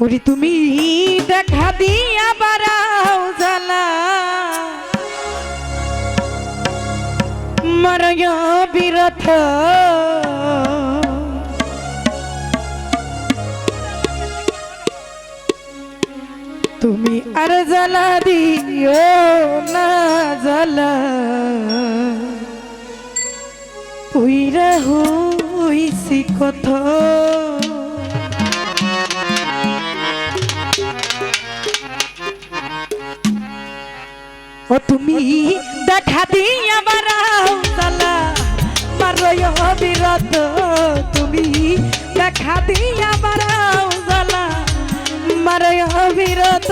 ওরে তুমি দেখা দিয়া বারাও জ্বালা। মরয় বিরথ তুমি আর জ্বালা দিও না জ্বালা। পুইরা হইছি কথা ও তুমি দেখা দিয়া বারাও তালা মারয় বিরত, তুমি দেখা দিয়া বারাও জালা মারয় বিরত,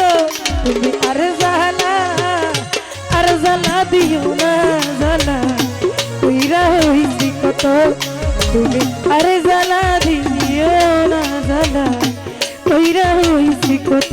তুমি আর জালা আর জালা দিও না জালা কইরা হইছি কত, তুমি আর জালা দিও না জালা কইরা হইছি কত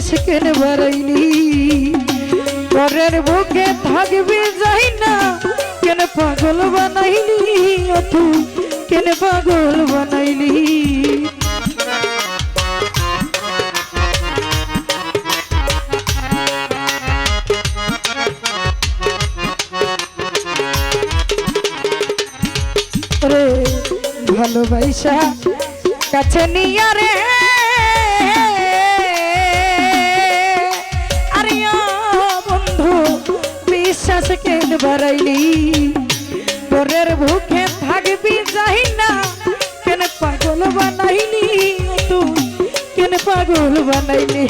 বিশ্বাস কেন বাড়াইলি পরের বুকে থাকবে যাই না, কেন পাগল বানাইলি অথু? কেন পাগল বানাইলি? ভালোবাসা কাছে নিয়ে রে। কেন বাড়াইলি। পরের ভুখে থাকবি যাই না। কেন পাগল বানাইলি তুই? কেন পাগল বানাইলি?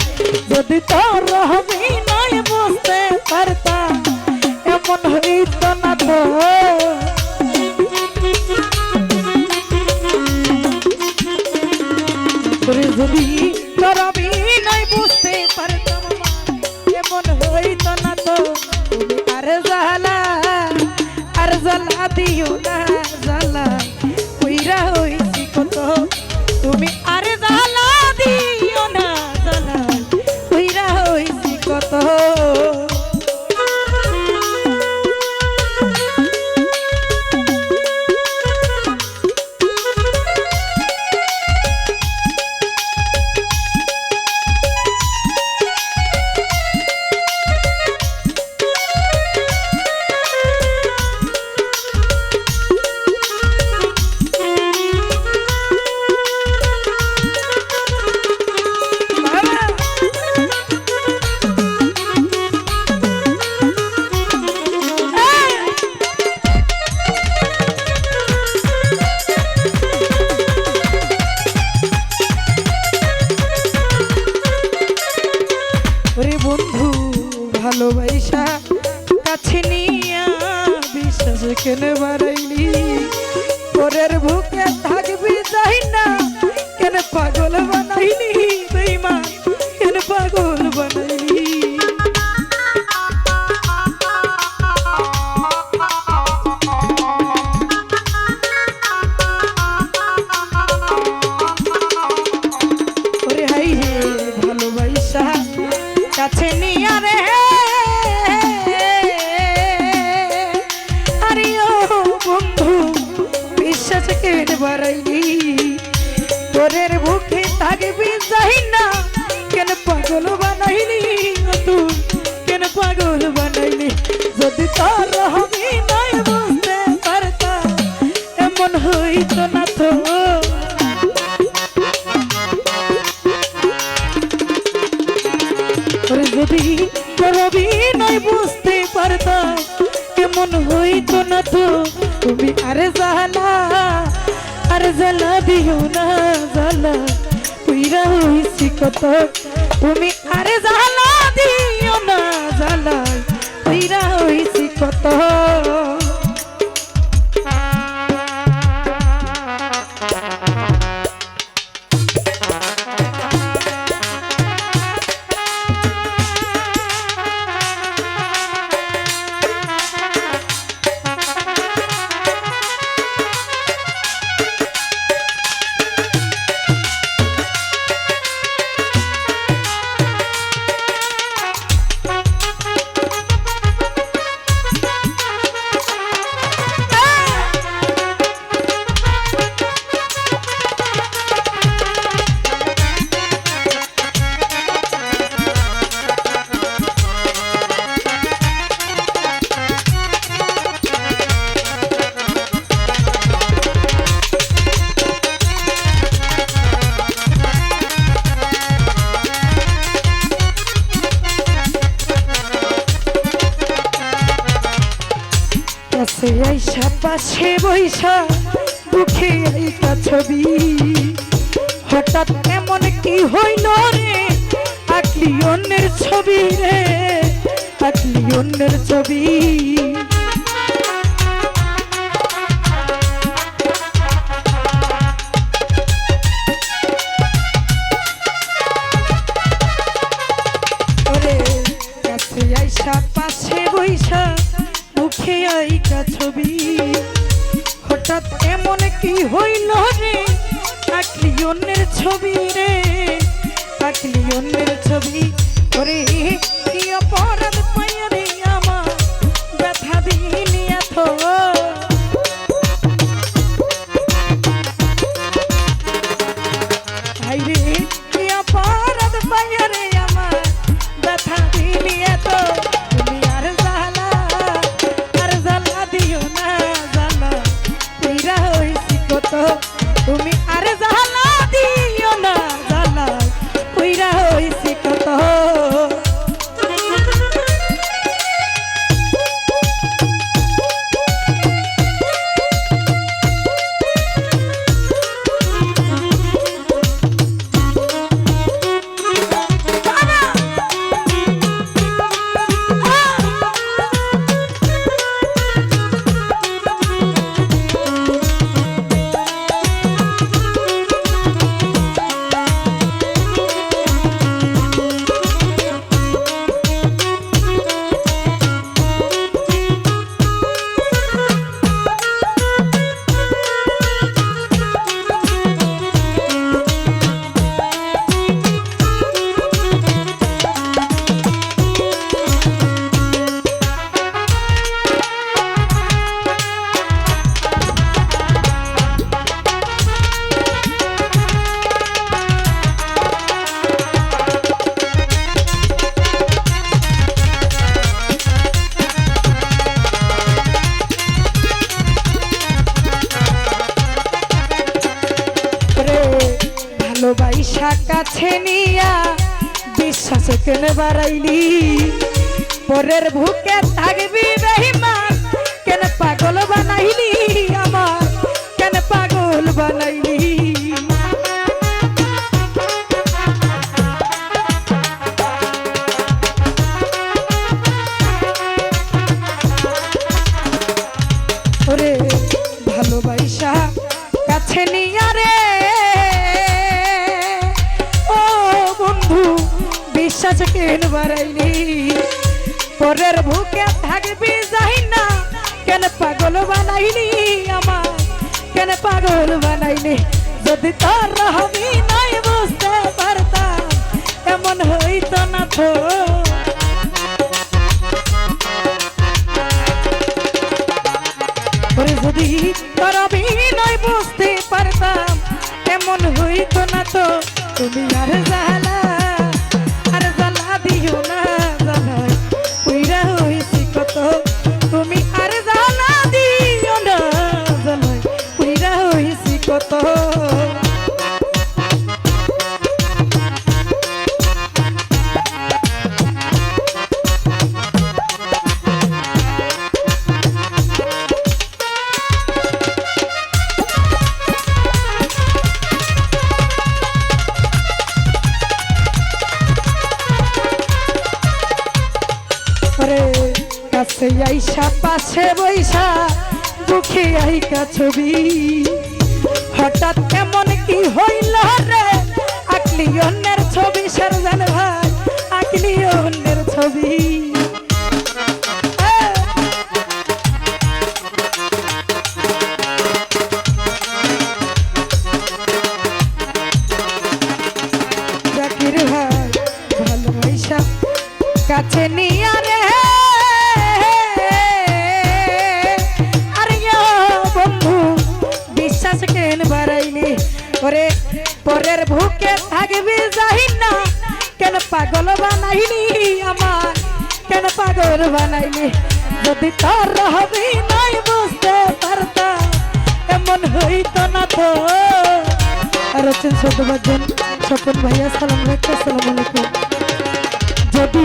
যদি তোর হবি নয় বুঝতে পারতাম, এমন হইত না তো। যদি করবি নাই বুঝতে পারতাম এমন হইত না তো। জ্বালা দিও না জ্বালা। কইরা হইছি ভালোবাসা কাছে নিয়া বিশ্বাস কেন বাড়াইলি? পরের বুকে থাকবি না? কেন পাগল বানাইলি? বেইমান কেন পাগল বানাইলি? কাছে নিয়া যদি করবি নয় বুঝতে পারতাম কেমন হইতো না তো। তুমি আরে জালা, আরে জ্বালা দিও না জ্বালা পুইরা হইছি কত। তুমি আরে জ্বালা দিও না জ্বালা পুইরা আইসা পাশে বৈশা দুঃখে আইকা ছবি। হঠাৎ এমন কি হইল রে, আকলি অন্যের ছবি রে আকলিয়নের অন্যের ছবি। হইল রে আঁকলি অন্যের ছবি। ভালোবাসা কাছে নিয়া বিশ্বাস কেন বাড়াইলি? পরের ভুকে থাকবি বেহিমান কেন পাগল বানাইলি আমার? কেন পাগল বানাইলি? ওরে ভালোবাসা কাছে নিয়া বিশ্বাস কেন বাড়াইলি? পরের বুকে থাকবি যাই না কেন পাগল বানাইলি আমার কেন পাগল বানাইলি? যদি তোর রহমি নাই বুঝতে পারতাম, এমন হইতো না তো। যদি তোর অভিনয় বুঝতে পারতাম, এমন হইতো না তো। তুমি আর আর জ্বালা দিও না জ্বালায় আইসা পাশে বৈশা, দুঃখে আইকা ছবি। হঠাৎ এমন কি হইল রে আকলি অন্যের ছবি, সারজান ভাই আকলি অন্যের ছবি। পাগল বানাইলি আমার কেন পাগল বানাইলি? যদি তোর হবি নাই বুঝতে পারতাম, এমন হইতো না তো। আর হচ্ছেন সদ্যবাজন স্বপন ভাইয়া সালাম রেখে সালাম আলাইকুম। যদি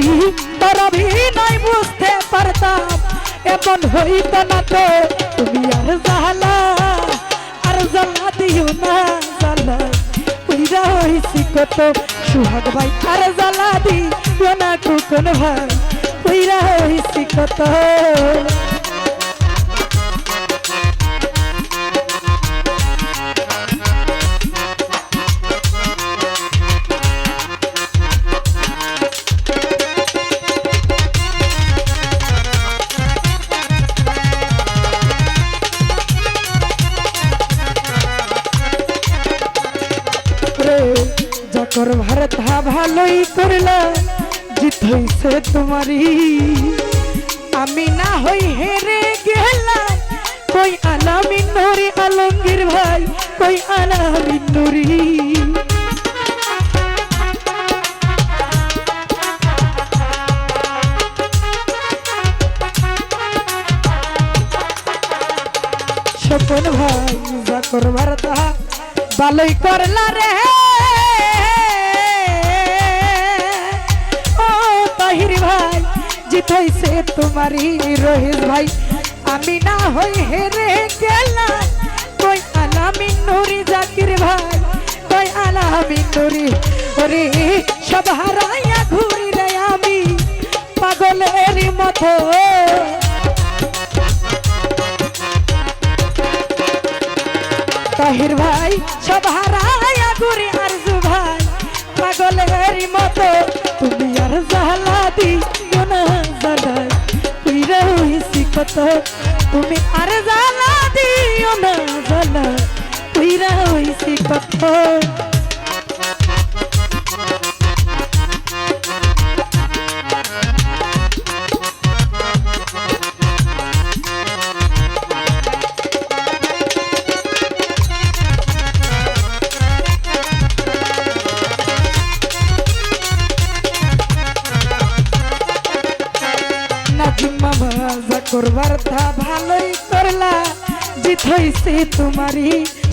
তোর অভিনয় বুঝতে পারতাম, এমন হইত না তো। তুমি আর জালা আর জ্বালা দিও না, জ্বালা। পুইরা হইছি কত। সুহাগ ভাই আর জ্বালা দি না কুকন ভাই পুইরা হইছি কত। ভালোই করলা জিত হইছে তোমারই। আমি না হই হেরে গেলাম কই আলামিন নুরি আলমগীর ভাই, কই আলামিন নুরি। স্বপন ভাই যা করবার তাহা ভালোই করলা রে। ভাই, জিতাইছে তোমারই রহিস ভাই। আমি না হই হেরে গেলাম, কই আলামিন নুরি জাকির ভাই, কই আলামিন নুরি। ওরে, সব হারাইয়া ঘুরি রে আমি, পাগলের মতো। তাহির ভাই, সব হারাইয়া ঘুরি আরজু ভাই, পাগলের মতো। জালা দিও না জালাই কইরা হইছি কত তুমি আর জালা দিও না জালা কইরা হইছি কত হইছে তোমারই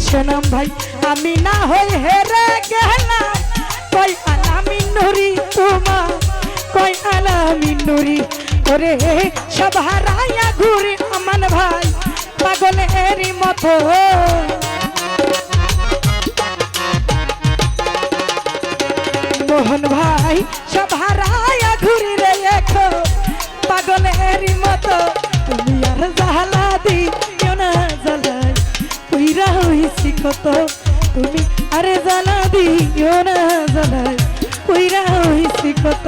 সোনাম ভাই। আমি না হই হেরে গেলাম কই আলামি নুরি তোমা কই আলামি নুরি। ওরে সব হারাইয়া ঘুরি আমান ভাই। পাগলেরই মতো। মোহন ভাই, সব হারাইয়া হইছি তুমি আরে জানা দিও না জানাই। কইরা হইছি কত?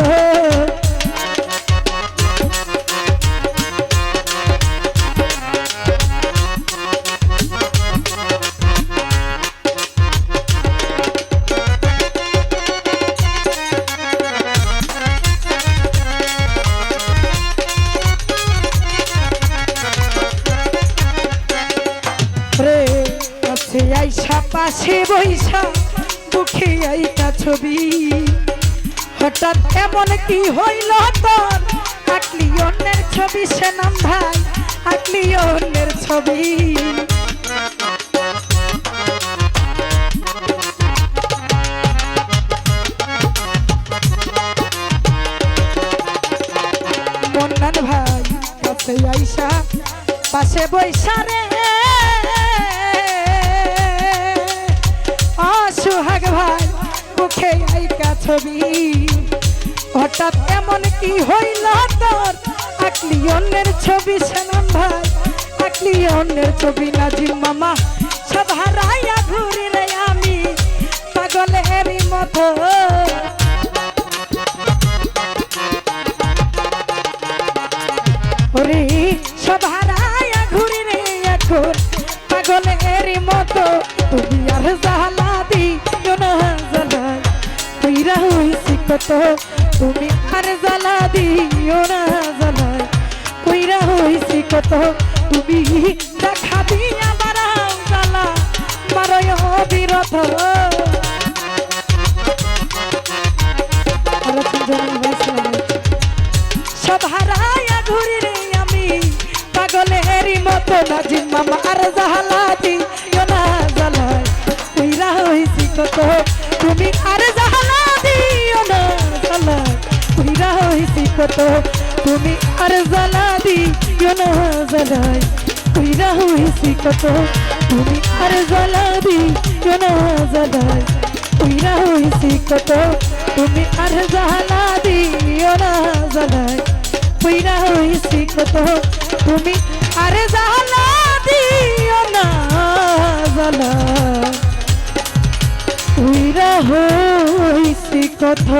এমন কি হইল তোর? আঁকলি অন্যের ছবি সেনাম ভাই। আঁকলি অন্যের ছবি। মন্নান ভাই, কাছে আইসা, পাশে বৈশা রে। অসুহাগ ভাই, মুখে আইকা ছবি। হঠাৎ এমন কি হইল তোর আঁকলি অন্যের ছবি সেনাম ভাই আঁকলি অন্যের ছবি নাজিম মামা। সব হারাইয়া ঘুরি রে আমি পাগলেরই মতো। ওরে, সব হারাইয়া ঘুরি রে এখন পাগলের মতো। তুমি আর জালা দিও না জালাই কইরা হইছি কত তুমি আর জালা দিও না জালাই কইরা হইছি কত, তুমি দেখা দিয়া বারাও জালা মারয় বিরত আরও তিনজনের ভয়েস লাগাই সব হারাইয়া ঘুরি রে আমি পাগলেরই মতো নাজিম মামা, আর জাহালাতি না জ্বালায়। কইরা কত কত তুমি আর জ্বালা দিও না, জ্বালাই। কইরা হইছি কত। তুমি আর জ্বালা দিও না, জ্বালাই। কইরা হইছি কত। তুমি আর জ্বালা দিও না, জ্বালাই। কইরা হইছি কত। তুমি আর জ্বালা দিও না জ্বালা কইরা হইছি কত।